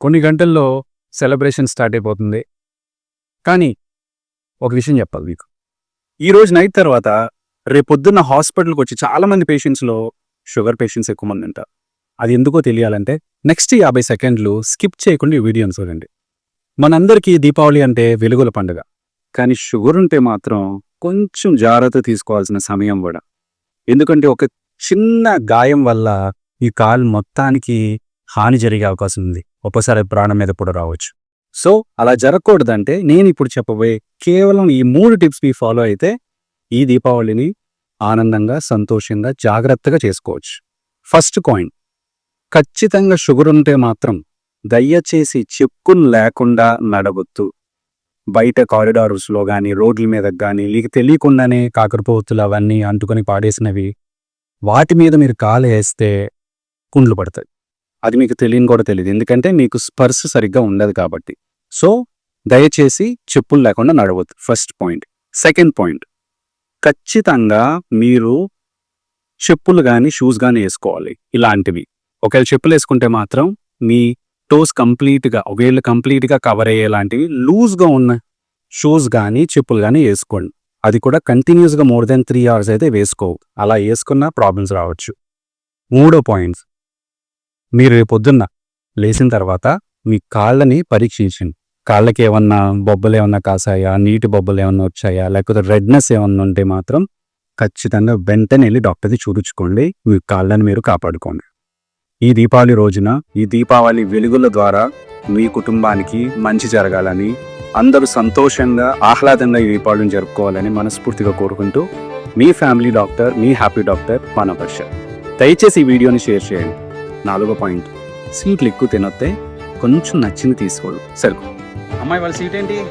కొన్ని గంటల్లో celebration start అయిపోతుంది. కానీ ఒక విషయం చెప్పాలి మీకు. ఈ రోజు నైట్ తర్వాత రేపొద్దున్న హాస్పిటల్కి వచ్చి చాలామంది పేషెంట్స్లో షుగర్ పేషెంట్స్ ఎక్కువ మంది ఉంటారు. అది ఎందుకో తెలియాలంటే నెక్స్ట్ యాభై సెకండ్లు స్కిప్ చేయకుండా ఈ వీడియోని చూడండి. మనందరికీ దీపావళి అంటే వెలుగుల పండుగ. కానీ షుగర్ ఉంటే మాత్రం కొంచెం జాగ్రత్త తీసుకోవాల్సిన సమయం కూడా. ఎందుకంటే ఒక చిన్న గాయం వల్ల ఈ కాలు మొత్తానికి హాని జరిగే అవకాశం ఉంది. ఒక్కసారి ప్రాణం మీద కూడా రావచ్చు. సో అలా జరగకూడదంటే నేను ఇప్పుడు చెప్పబోయే కేవలం ఈ మూడు టిప్స్ మీ ఫాలో అయితే ఈ దీపావళిని ఆనందంగా సంతోషంగా జాగ్రత్తగా చేసుకోవచ్చు. First coin. ఖచ్చితంగా షుగర్ ఉంటే మాత్రం దయచేసి చెప్పులు లేకుండా నడవద్దు. బయట కారిడార్స్లో కానీ రోడ్ల మీద కానీ మీకు తెలియకుండానే కాకరపోతులు అవన్నీ అంటుకొని పాడేసినవి వాటి మీద మీరు కాలు వేస్తే కుండ్లు పడతాయి. అది మీకు తెలియని కూడా తెలియదు. ఎందుకంటే మీకు స్పర్శ సరిగ్గా ఉండదు కాబట్టి. సో దయచేసి చెప్పులు లేకుండా నడవద్దు. ఫస్ట్ పాయింట్ సెకండ్ పాయింట్ ఖచ్చితంగా మీరు చెప్పులు కానీ షూస్ కానీ వేసుకోవాలి. ఇలాంటివి. ఒకవేళ చెప్పులు వేసుకుంటే మాత్రం మీ టోస్ కంప్లీట్గా ఒకవేళ కంప్లీట్గా కవర్ అయ్యేలాంటివి లూజ్గా ఉన్న షూస్ కానీ చెప్పులు కానీ వేసుకోండి. అది కూడా కంటిన్యూస్గా మోర్ దెన్ త్రీ అవర్స్ అయితే వేసుకోవు అలా వేసుకున్న ప్రాబ్లమ్స్ రావచ్చు. మూడో పాయింట్స్ మీరు రేపొద్దున్న లేచిన తర్వాత మీ కాళ్ళని పరీక్షించండి. కాళ్ళకి ఏమన్నా బొబ్బలు ఏమన్నా కాసాయా? నీటి బొబ్బలు ఏమన్నా వచ్చాయా? లేకపోతే రెడ్నెస్ ఏమన్నా ఉంటే మాత్రం ఖచ్చితంగా వెంటనే వెళ్ళి డాక్టర్ని చూపించుకోండి. మీ కాళ్ళని మీరు కాపాడుకోండి. ఈ దీపావళి రోజున ఈ దీపావళి వెలుగుల ద్వారా మీ కుటుంబానికి మంచి జరగాలని అందరూ సంతోషంగా ఆహ్లాదంగా ఈ దీపావళిని జరుపుకోవాలని మనస్ఫూర్తిగా కోరుకుంటూ మీ ఫ్యామిలీ డాక్టర్ మీ హ్యాపీ డాక్టర్ మానవర్ష దయచేసి ఈ వీడియోని షేర్ చేయండి. నాలుగో పాయింట్. స్వీట్లు ఎక్కువ తినొస్తే కొంచెం నచ్చింది తీసుకోడు. సరుకు. అమ్మాయి వాళ్ళ సీట్ ఏంటి?